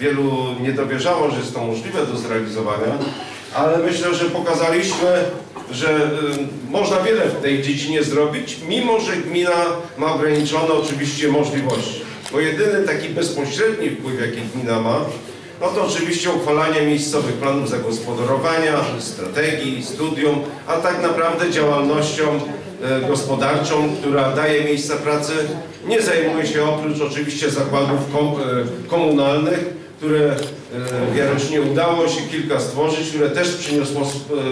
wielu nie dowierzało, że jest to możliwe do zrealizowania, ale myślę, że pokazaliśmy, że y, można wiele w tej dziedzinie zrobić, mimo że gmina ma ograniczone oczywiście możliwości. Bo jedyny taki bezpośredni wpływ, jaki gmina ma, no to oczywiście uchwalanie miejscowych planów zagospodarowania, strategii, studium, a tak naprawdę działalnością e, gospodarczą, która daje miejsca pracy, nie zajmuje się oprócz oczywiście zakładów e, komunalnych, które e, w Jarocinie udało się kilka stworzyć, które też przyniosło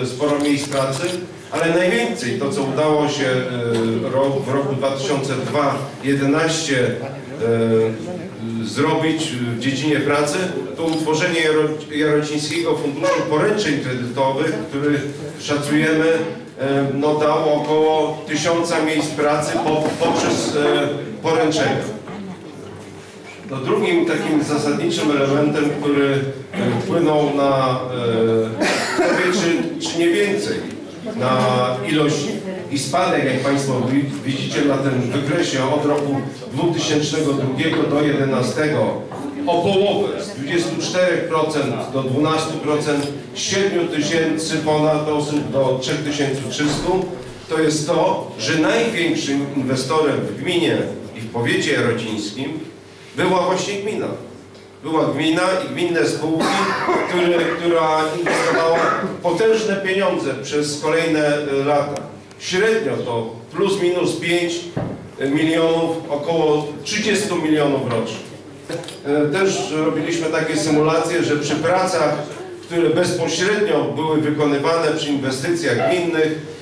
e, sporo miejsc pracy, ale najwięcej to, co udało się e, w roku 2002-2011 zrobić w dziedzinie pracy, to utworzenie Jaro- Jarocińskiego Funduszu Poręczeń Kredytowych, który szacujemy no, dał około tysiąca miejsc pracy po, poprzez poręczenia. No, drugim takim zasadniczym elementem, który e, wpłynął na, e, powie, czy, czy nie więcej, na ilość i spadek, jak Państwo wi- widzicie na tym wykresie od roku 2002 do 2011 o połowę, z 24% do 12%, z 7 tysięcy ponad osób do 3300, to jest to, że największym inwestorem w gminie i w powiecie jarocińskim była właśnie gmina. Była gmina i gminne spółki, które, która inwestowała potężne pieniądze przez kolejne e, lata. Średnio to plus minus 5 milionów, około 30 milionów rocznie. E, Też robiliśmy takie symulacje, że przy pracach, które bezpośrednio były wykonywane przy inwestycjach gminnych, e,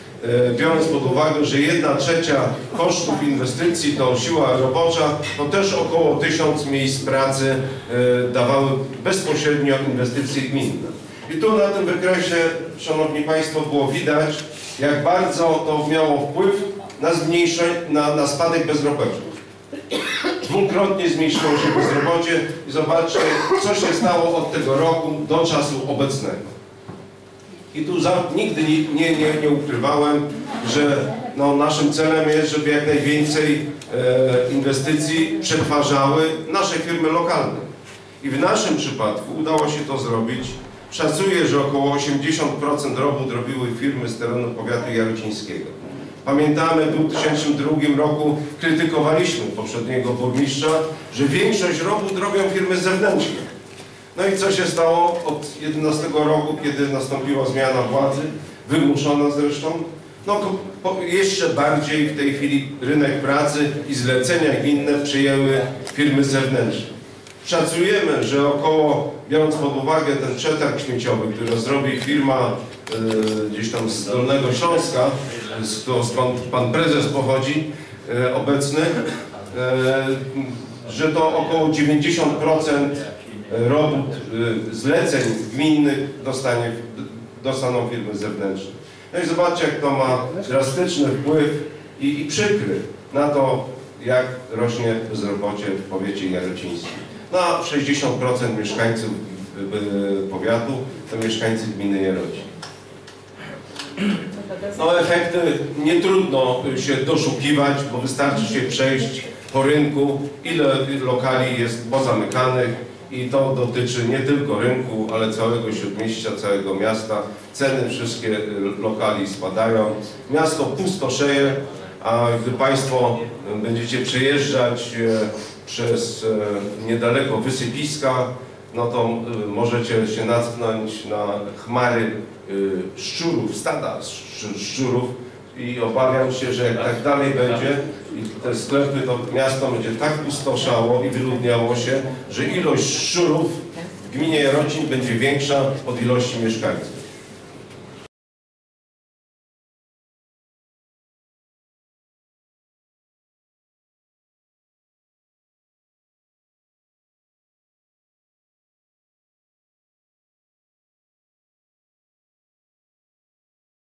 biorąc pod uwagę, że jedna trzecia kosztów inwestycji to siła robocza, to też około tysiąc miejsc pracy e, dawały bezpośrednio inwestycje gminne. I tu na tym wykresie, Szanowni Państwo, było widać, jak bardzo to miało wpływ na zmniejszenie, na, na spadek bezrobocia. Dwukrotnie zmniejszyło się bezrobocie i zobaczcie, co się stało od tego roku do czasu obecnego. I tu za, nigdy nie, nie, nie, ukrywałem, że no, naszym celem jest, żeby jak najwięcej e, inwestycji przetwarzały nasze firmy lokalne. I w naszym przypadku udało się to zrobić. Szacuję, że około 80% robót robiły firmy z terenu powiatu jarocińskiego. Pamiętamy, w 2002 roku krytykowaliśmy poprzedniego burmistrza, że większość robót robią firmy zewnętrzne. No i co się stało od 11 roku, kiedy nastąpiła zmiana władzy, wymuszona zresztą? No jeszcze bardziej w tej chwili rynek pracy i zlecenia gminne przyjęły firmy zewnętrzne. Szacujemy, że około, biorąc pod uwagę ten przetarg śmieciowy, który zrobi firma e, gdzieś tam z Dolnego Śląska, z skąd pan prezes pochodzi, e, obecny, e, że to około 90% robót, y, zleceń gminnych dostanie, dostaną firmy zewnętrzne. No i zobaczcie, jak to ma drastyczny wpływ i, i przykry na to, jak rośnie bezrobocie w powiecie jarocińskim. Na 60% mieszkańców y, y, powiatu to mieszkańcy gminy Jarocin. No efekty nie trudno się doszukiwać, bo wystarczy się przejść po rynku, ile lokali jest pozamykanych i to dotyczy nie tylko rynku, ale całego śródmieścia, całego miasta. Ceny wszystkie y, lokali spadają, miasto pustoszeje, a gdy Państwo y, będziecie przejeżdżać y, przez niedaleko wysypiska, no to możecie się natknąć na chmary szczurów, stada szcz- szczurów i obawiam się, że jak tak dalej będzie i te sklepy, to miasto będzie tak pustoszało i wyludniało się, że ilość szczurów w gminie Jarocin będzie większa od ilości mieszkańców.